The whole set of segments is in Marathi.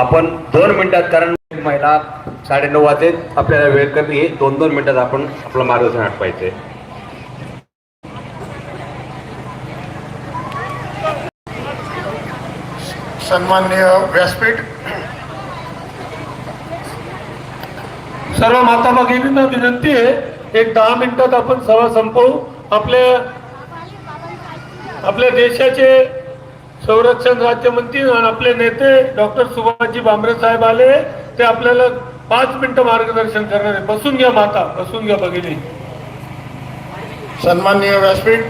आपण दोन मिनिटात कारण महिला साडेनऊ वाजले आपल्याला वेळ कमी आहे. दोन दोन मिनिटात आपण आपलं मार्गदर्शन आठवायचे सन्माननीय व्यासपीठ. सर्व माता भगिनींना विनंती आहे एक दहा मिनिटात आपण सभा संपवू. आपल्या आपल्या देशाचे संरक्षण राज्यमंत्री आणि आपले नेते डॉक्टर सुभाषजी भामरे साहेब आले. ते आपल्याला पाच मिनिटं मार्गदर्शन करणार आहे. बसून घ्या माता बसून घ्या भगिनी. सन्माननीय व्यासपीठ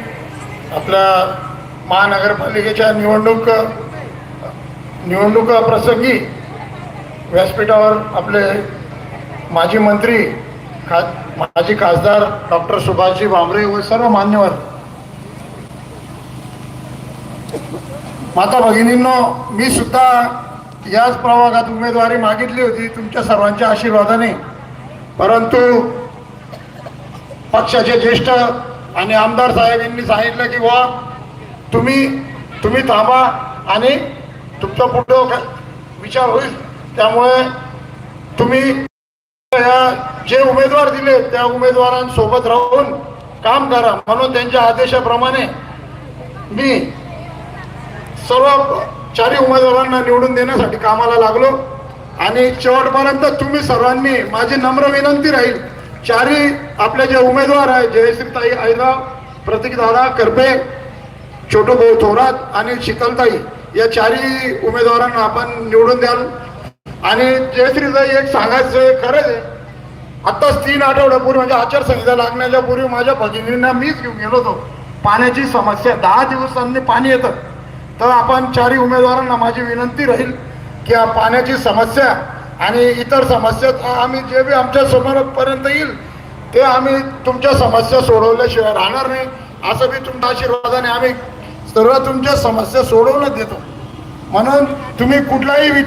आपल्या महानगरपालिकेच्या निवडणूक निवडणूक प्रसंगी व्यासपीठावर आपले माजी मंत्री खा माजी खासदार डॉक्टर सुभाषजी भामरे व सर्व मान्यवर माता भगिनींनो मी सुद्धा याच प्रभागात उमेदवारी मागितली होती तुमच्या सर्वांच्या आशीर्वादाने. परंतु पक्षाचे ज्येष्ठ आणि आमदार साहेब यांनी सांगितलं की वा तुम्ही तुम्ही थांबा आणि तुमचा पुढं विचार होईल. त्यामुळे तुम्ही जे उमेदवार दिले त्या उमेदवारांसोबत राहून काम करा. म्हणून त्यांच्या आदेशाप्रमाणे मी सर्व चारही उमेदवारांना निवडून देण्यासाठी कामाला लागलो. आणि शेवटपर्यंत तुम्ही सर्वांनी माझी नम्र विनंती राहील. चारही आपले जे उमेदवार आहे जयश्रीताई आईराव प्रतीकदादा करपे छोटू भाऊ थोरात आणि शीतलताई या चारही उमेदवारांना आपण निवडून द्याल. आणि जयश्रीताई एक सांगायचं खरंच आहे. आत्ताच तीन आठवड्यापूर्वी म्हणजे आचारसंहिता लागण्याच्या पूर्वी माझ्या भगिनींना मीच घेऊन गेलो होतो. पाण्याची समस्या दहा दिवसांनी पाणी येतं. तर आपण चारही उमेदवारांना माझी विनंती राहील की पाण्याची समस्या आणि इतर समस्या आम्ही जे बी आमच्या समोरपर्यंत येईल ते आम्ही तुमच्या समस्या सोडवल्याशिवाय राहणार नाही. असं बी तुमच्या आशीर्वादाने आम्ही सर्व तुमच्या समस्या सोडवूनच देतो. म्हणून तुम्ही कुठलाही